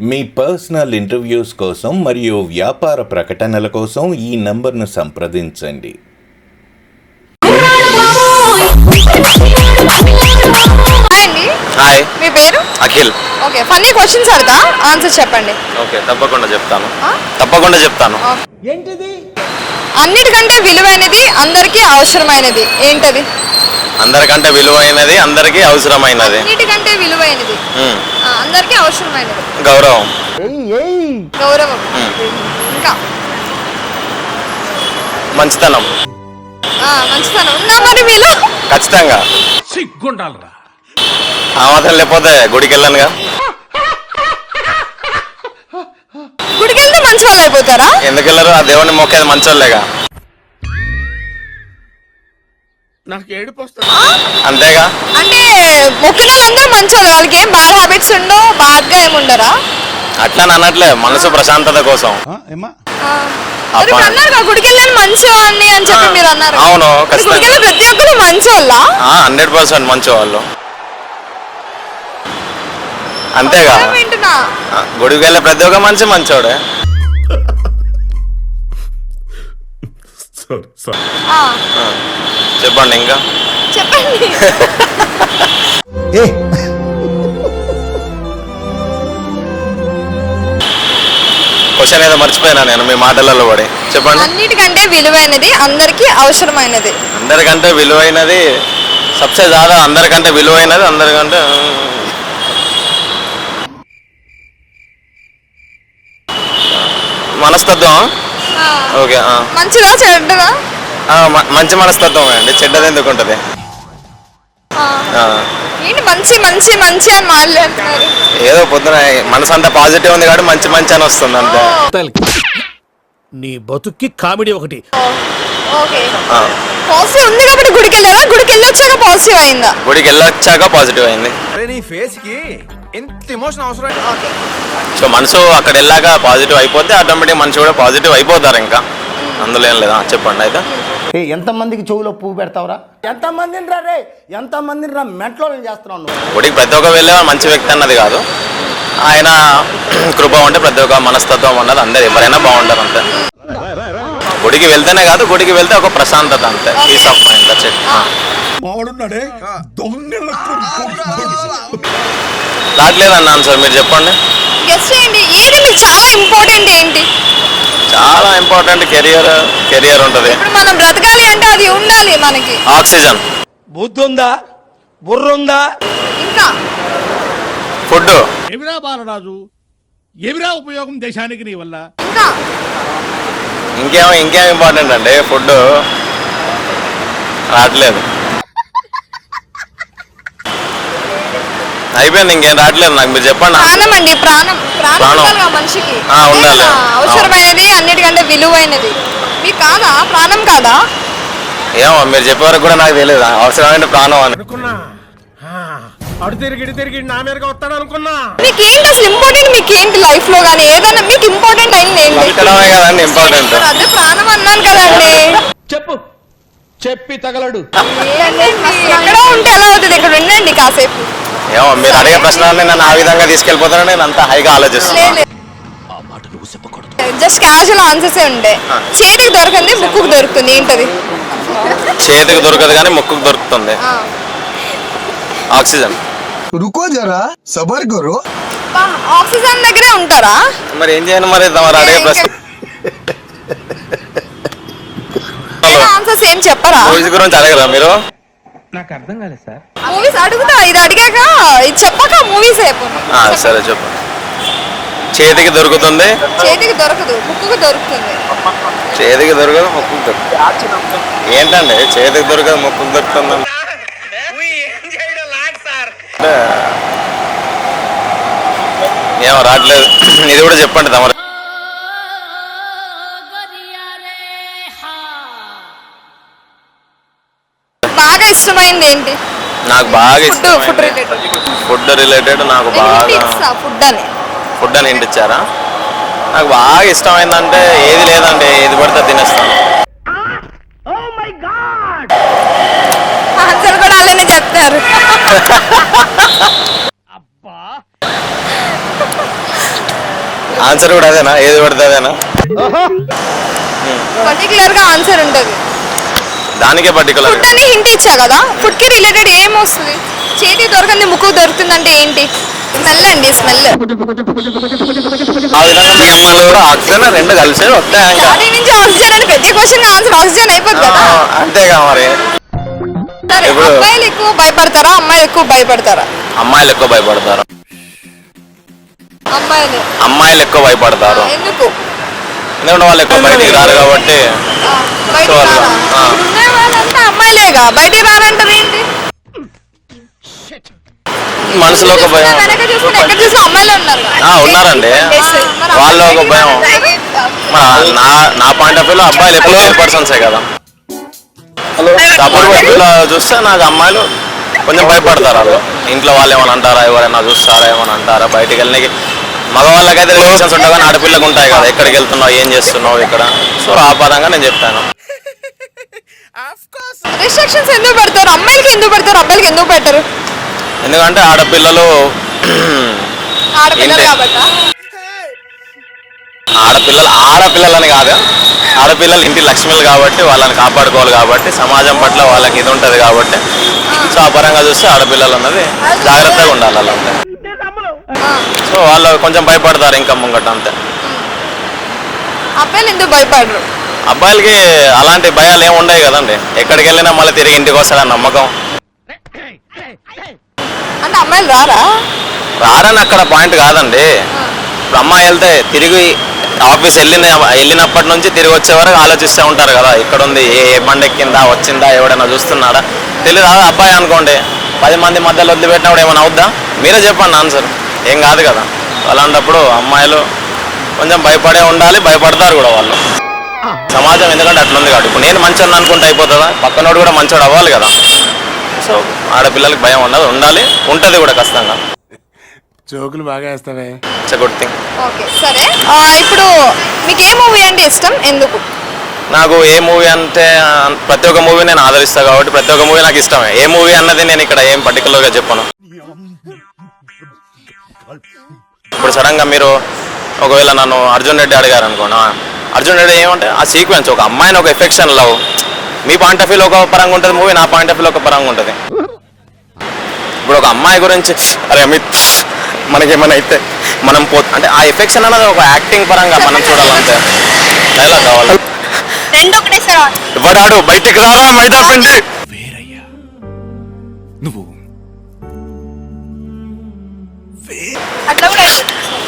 మీ personal interviews కోసం మరియు వ్యాపార ప్రకటనల కోసం ఈ నంబర్ను సంప్రదించండి. హాయ్ అండి హాయ్ మీ పేరు? అఖిల్. ఓకే ఫన్నీ క్వశ్చన్స్ అడతా ఆన్సర్ చెప్పండి. ఓకే తప్పకుండా చెప్తాను? తప్పకుండా చెప్తాను. అన్నిటికంటే విలువైనది అందరికీ అవసరమైనది. ఏంటది? అందరికంటే విలువైనది అందరికీ అవసరమైనది. అన్నిటికంటే విలువైనది. అందరికీ అవసరమైనది. గౌరవం. గౌరవం. ఇంకా. మంచితనం. మంచితనం. ఉందా మరి ఖచ్చితంగా. సిగ్గుండాలరా. ఆ మాత్రం లేకపోతే గుడికి వెళ్ళానుగా గుడికి వెళ్తే మంచి వాళ్ళు అయిపోతారా? ఎందుకు వెళ్ళరు ఆ దేవుడిని మొక్కేది మంచోళ్ళేగా. నాకు ఏడుపు వస్తుంది. అంతేగా? అంటే మొక్కిన మంచి వాళ్ళు వాళ్ళకి ఏం బ్యాడ్ హ్యాబిట్స్ ఉండవు బాగా ఏమి ఉండరా? అట్లా అని అనట్లే మనసు ప్రశాంతత కోసం. మరి ఇప్పుడు. అన్నారు కదా, గుడికి వెళ్ళాను మంచి వాడిని అని చెప్పి మీరు అన్నారు అవును, మరి ఖచ్చితంగా. గుడికి వెళ్ళే ప్రతి ఒక్కరు మంచి హండ్రెడ్ పర్సెంట్ మంచి వాళ్ళు అంతేగా వింటున్నా. ఆ, గుడికి వెళ్ళే ప్రతి ఒక్క మనిషి మంచోడే. ఆ, చెప్పండి ఇంకా. చెప్పండి. క్వశ్చన్ ఏదో మర్చిపోయినా నేను? మీ మాటలలో పడి. చెప్పండి. అన్నిటికంటే విలువైనది అందరికీ అవసరమైనది. అందరికంటే విలువైనది సబ్సే జాదా అందరికంటే విలువైనది అందరికంటే మనస్తత్వం? ఆ, ఓకే ఆ. మంచిదా చెడ్డదా? మంచి మనస్తత్వం అండి. చెడ్డది ఎందుకు ఉంటుంది? ఆ, ఆ, ఏంటి మంచి మంచి మంచి అని మాట్లాడుతున్నారు? ఏదో పొద్దున మనసు అంతా పాజిటివ్ ఉంది కాబట్టి మంచి మంచి అని వస్తుంది అంతే. నీ బతుక్కి కామెడీ ఒకటి. ఓకే. పాజిటివ్ ఉంది కాబట్టి గుడికి వెళ్ళారా గుడికి వెళ్ళొచ్చాక పాజిటివ్ అయిందా? గుడికి వెళ్ళొచ్చాక పాజిటివ్ అయింది నీ ఫేస్కి ఎంత ఎమోషన్ అవసరం? సో మనసు అక్కడ వెళ్ళాక పాజిటివ్ అయిపోతే ఆటోమేటిక్ మనిషి కూడా పాజిటివ్ అయిపోతారు ఇంకా. అందులో ఏం లేదా. చెప్పండి అయితే. ఏ ఎంతమందికి చెవులో పువ్వు పెడతావురా? ఎంతమందిని రా? రే ఎంతమందిని రా మెంట్లో చేస్తున్నావు నువ్వు? గుడికి ప్రతి ఒక్క వెళ్ళే మంచి వ్యక్తి అన్నది కాదు. ఆయన కృప ఉంటే ప్రతి ఒక్క మనస్తత్వం అన్నది అందరు ఎవరైనా బాగుంటారు అంతే. గుడికి వెళ్తేనే కాదు గుడికి వెళ్తే ఒక ప్రశాంతత అంతే. Peace of mind that's it రావట్లేదన్న answer మీరు చెప్పండి. గెస్ట్ చేయండి. ఏది మీకు చాలా ఇంపార్టెంట్ ఏంటి? చాలా ఇంపార్టెంట్ కెరియర్ కెరియర్ ఉంటుంది. ఇప్పుడు మనం బ్రతకాలి అంటే అది ఉండాలి మనకి. ఆక్సిజన్. బుద్ధి ఉందా బుర్ర ఉందా ఇంకా. ఫుడ్. ఎవిరా బాలరాజు? ఎవిరా ఉపయోగం దేశానికి నీ వల్ల? ఇంకా. ఇంకేం ఇంకేం ఇంపార్టెంట్ అండి? ఫుడ్ రావట్లేదు. అయిపోయింది ఇంకేం రావట్లేదు నాకు. మీరు చెప్పండి. ప్రాణం అండి ప్రాణం. ప్రాణం ప్రాణం. ఉండాలి మనిషికి. ఆ, అవసరమైనది అన్నిటికంటే విలువైనది. మీకు కాదా? ప్రాణం కాదా? ఏమో మీరు చెప్పే వరకు కూడా నాకు తెలియదు అవసరమైన ప్రాణం అని. అనుకున్నా. అడు తిరిగి తిరిగి నా మీదగా వస్తాడు అనుకున్నా. మీకు ఏంటి అసలు ఇంపార్టెంట్ మీకు ఏంటి లైఫ్లో కానీ ఏదైనా మీకు ఇంపార్టెంట్ అయింది ఏంటి? బతకడమే కదండి ఇంపార్టెంట్ అదే ప్రాణం అన్నాను కదండి. చెప్పు. చెప్పి తగలడు. ఉండండి కాసేపు. ఏమో మీరు అడిగే ప్రశ్నలని నన్ను ఆ విధంగా తీసుకెళ్ళిపోతారని నేను అంత హైగా ఆలోచిస్తున్నాను జస్ట్ క్యాజువల్ ఆన్సర్స్ ఉండే. చేతికి దొరకంది ముక్కుకు దొరుకుతుంది. ఏంటది? చేతికి దొరకదు కానీ ముక్కు దొరుకుతుంది. ఆక్సిజన్. రుకో జరా సబర్ కరో. ఆక్సిజన్ దగ్గరే ఉంటారా? మరి ఏం చేయను మరి? మరి అడిగే ప్రశ్న ఆన్సర్స్ ఏం చెప్పరా? మూవీస్ గురించి అడగరా మీరు? మూవీస్ అడుగుతా ఇది అడిగాక ఇది చెప్పాక మూవీస్ అయిపోయి ఆ, సరే చెప్పు. చేతికి దొరుకుతుంది. చేతికి దొరకదు బుక్కు దొరుకుతుంది. చేతికి దొరకదు ముక్కుకు దొరుకుతుంది. ఏంటండి? చేతికి దొరకదు ముక్కుకు దొరుకుతుంది. ఏమో రావట్లేదు. ఇది కూడా చెప్పండి తమరు. ఇష్టమైంది ఏంటి? నాకు బాగా ఇష్టం ఫుడ్ రిలేటెడ్ ఫుడ్ రిలేటెడ్ నాకు బాగా ఫుడ్ అని? ఫుడ్ అని ఇంటి ఇచ్చారా నాకు బాగా ఇష్టమైందంటే ఏది లేదండి ఏది పడితే తినేస్తాను. ఆన్సర్ కూడా అలానే చెప్తారు ఆన్సర్ కూడా అదేనా? ఏది పడితే అదేనా? పర్టికులర్గా ఆన్సర్ ఉంటుంది. దానికే పర్టికులర్ ఫుడ్ అని హింట్ ఇచ్చా కదా? ఫుడ్కి రిలేటెడ్ ఏం వస్తుంది? చేతి దొరకంది ముక్కు దొరుకుతుందంటే ఏంటి? స్మెల్ అండి స్మెల్ ఆ విధంగా మీ అమ్మాయిలు కూడా ఆక్సిజన్ రెండు కలిసి వస్తాయి నుంచి ఆక్సిజన్ అని ప్రతి క్వశ్చన్ ఆన్సర్ ఆక్సిజన్ అయిపోద్ది ఆ, కదా అంతేగా మరి. సరే ఇప్పుడు- అబ్బాయిలు ఎక్కువ భయపడతారా? అమ్మాయిలు ఎక్కువ భయపడతారా? అమ్మాయిలు ఎక్కువ భయపడతారు. అమ్మాయిలు. అమ్మాయిలు ఎక్కువ భయపడతారు. ఎందుకు? ఎందుకంటే వాళ్ళు ఎక్కువ బయటికి రారు కాబట్టి సో, అమ్మాయిలేగా? బయటికి రారంటారు ఏంటి మనసులో ఒక భయం. వెనక చూసుకుని ఎక్కడ చూసినా అమ్మాయిలు ఉన్నారు. ఆ, ఉన్నారండి. వాళ్ళు ఒక భయం. నా నా పాయింట్ ఆఫ్ వ్యూలో అబ్బాయిలు ఎప్పుడు పర్సన్సే కదా. సపోర్ట్ ఇలా చూస్తే నాకు అమ్మాయిలు కొంచెం భయపడతారు వాళ్ళు. ఇంట్లో వాళ్ళు ఏమైనా అంటారా? ఎవరైనా చూస్తారా? ఏమైనా అంటారా? బయటికి వెళ్ళడానికి మగవాళ్ళకైతే రిలేషన్స్ ఉంటాయి కానీ ఆడపిల్లకు ఉంటాయి కదా. ఎక్కడికి వెళ్తున్నావు? ఏం చేస్తున్నావు ఇక్కడ? సో ఆ పరంగా నేను చెప్తాను. రిస్ట్రిక్షన్స్ ఎందుకు పెడతారు? అమ్మాయిలకి ఎందుకు పెడతారు? అబ్బాయిలకి ఎందుకు పెట్టరు? ఎందుకంటే ఆడపిల్లలు ఆడపిల్లలు ఆడపిల్లలు ఆడపిల్లలని కాదు. ఆడపిల్లలు ఇంటి లక్ష్మిలు కాబట్టి వాళ్ళని కాపాడుకోవాలి కాబట్టి సమాజం పట్ల వాళ్ళకి ఇది ఉంటుంది కాబట్టి. సో ఆ పరంగా చూస్తే ఆడపిల్లలు అన్నది జాగ్రత్తగా ఉండాలి వాళ్ళంతే సో వాళ్ళు కొంచెం భయపడతారు ఇంకా ముంగట అంతే. అబ్బాయిలు ఎందుకు భయపడరు? అబ్బాయిలకి అలాంటి భయాలు ఏమి ఉండవు కదండి. ఎక్కడికి వెళ్ళినా మళ్ళీ తిరిగి ఇంటికి వస్తారని నమ్మకం. అంటే అమ్మాయిలు రారా? రారని అక్కడ పాయింట్ కాదండి. ఇప్పుడు అమ్మాయి వెళ్తే తిరిగి ఆఫీస్ వెళ్ళిన వెళ్ళినప్పటి నుంచి తిరిగి వచ్చే వరకు ఆలోచిస్తూ ఉంటారు కదా ఇక్కడ ఉంది ఏ ఏ బండి ఎక్కిందా వచ్చిందా ఎవడైనా చూస్తున్నాడా? తెలియదు అబ్బాయి అనుకోండి పది మంది మధ్యలో వదిలిపెట్టినప్పుడు ఏమైనా అవుద్దా? మీరే చెప్పండి ఆన్సర్. ఏం కాదు కదా. అలాంటప్పుడు అమ్మాయిలు కొంచెం భయపడే ఉండాలి భయపడతారు కూడా వాళ్ళు. సమాజం ఎందుకంటే అట్లుంది కాబట్టి. ఇప్పుడు నేను మంచోడు అనుకుంటే అయిపోతుందా? పక్కనోడు కూడా మంచోడు అవ్వాలి కదా. సో ఆడపిల్లలకి భయం ఉండదు. ఉండాలి ఉంటుంది కూడా ఖచ్చితంగా. జోకులు బాగా వేస్తావే. ఇట్స్ గుడ్ థింగ్ ఓకే సరే. ఇప్పుడు మీకు ఏ మూవీ అంటే ఇష్టం? ఎందుకు? నాకు ఏ మూవీ అంటే ప్రతి ఒక్క మూవీ నేను ఆదరిస్తా కాబట్టి ప్రతి ఒక్క మూవీ నాకు ఇష్టమే. ఏ మూవీ అన్నది నేను ఇక్కడ ఏం పర్టికులర్గా చెప్పను. ఇప్పుడు సడన్గా మీరు ఒకవేళ నన్ను అర్జున్ రెడ్డి అడిగారు అనుకోండి అర్జున్ రెడ్డి ఏమంటే ఆ సీక్వెన్స్ ఒక అమ్మాయిని ఒక ఎఫెక్షన్ లవ్. మీ పాయింట్ ఆఫ్ వ్యూలో ఒక పరంగా ఉంటుంది మూవీ నా పాయింట్ ఆఫ్ వ్యూలో ఒక పరంగా ఉంటుంది. ఇప్పుడు ఒక అమ్మాయి గురించి అరే అమిత్ మనకేమైనా అయితే మనం పో అంటే ఆ ఎఫెక్షన్ అన్నది ఒక యాక్టింగ్ పరంగా మనం చూడాలంతే డైలాగ్ కావాలి. రెండు ఒకటేసారి ఎవడాడు? బయటికి రారా? మైదా పిండి అట్లా కూడా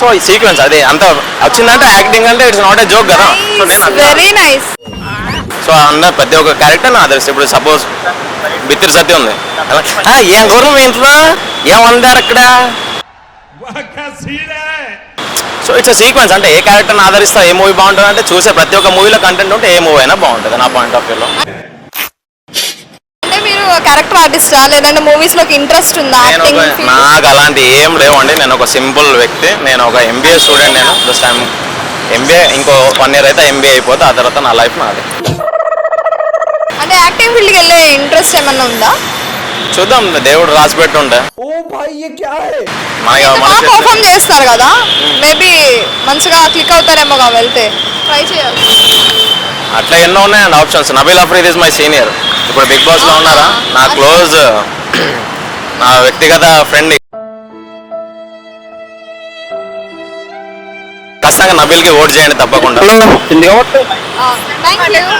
సో ఈ సీక్వెన్స్ అదే అంత వచ్చిందంటే యాక్టింగ్ అంటే ఇట్స్ నాట్ ఏ జోక్ కదా. సో నేను వెరీ నైస్ సో అన్న ప్రతి ఒక్క క్యారెక్టర్ నా ఆదరిస్తే ఇప్పుడు సపోజ్ బిత్తిరి సత్యం ఉంది. అలా, "ఆ, ఏం గుర్రం మీ ఇంట్లో? ఏం వండారు అక్కడ సో ఇట్స్ సీక్వెన్స్ అంటే ఏ క్యారెక్టర్ని ఆదరిస్తా ఏ మూవీ బాగుంటుంది అంటే చూసే ప్రతి ఒక్క మూవీలో కంటెంట్ ఉంటే ఏ మూవీ అయినా బాగుంటుంది నా పాయింట్ ఆఫ్ వ్యూలో క్యారెక్టర్ ఆర్టిస్టా లేదంటే మూవీస్లోకి ఇంట్రెస్ట్ ఉందా? యాక్టింగ్ నాకు అలాంటి ఏం లేవండి. నేను ఒక సింపుల్ వ్యక్తి. నేను ఒక ఎంబీఏ స్టూడెంట్ నేను. జస్ట్ ఐమ్ ఎంబీఏ ఇంకో వన్ ఇయర్ అయితే ఎంబీఏ అయిపోతే ఆ తర్వాత నా లైఫ్ నాది. అంటే యాక్టింగ్ ఫీల్డ్కి వెళ్ళే ఇంట్రెస్ట్ ఏమన్నా ఉందా? చూద్దాం. దేవుడు రాసి చేతిలో- పర్ఫామ్ చేస్తారు కదా? మేబీ మంచిగా క్లిక్ అవుతారేమో వెళ్తే. ట్రై చేయాలి. అట్లా ఎన్నో ఉన్నాయండి options Nabeel Afreed is my senior ఇప్పుడు బిగ్ బాస్లో ఉన్నారా? నా క్లోజ్. నా వ్యక్తిగత ఫ్రెండ్. ఖచ్చితంగా నబీల్కి ఓట్ చేయండి తప్పకుండా.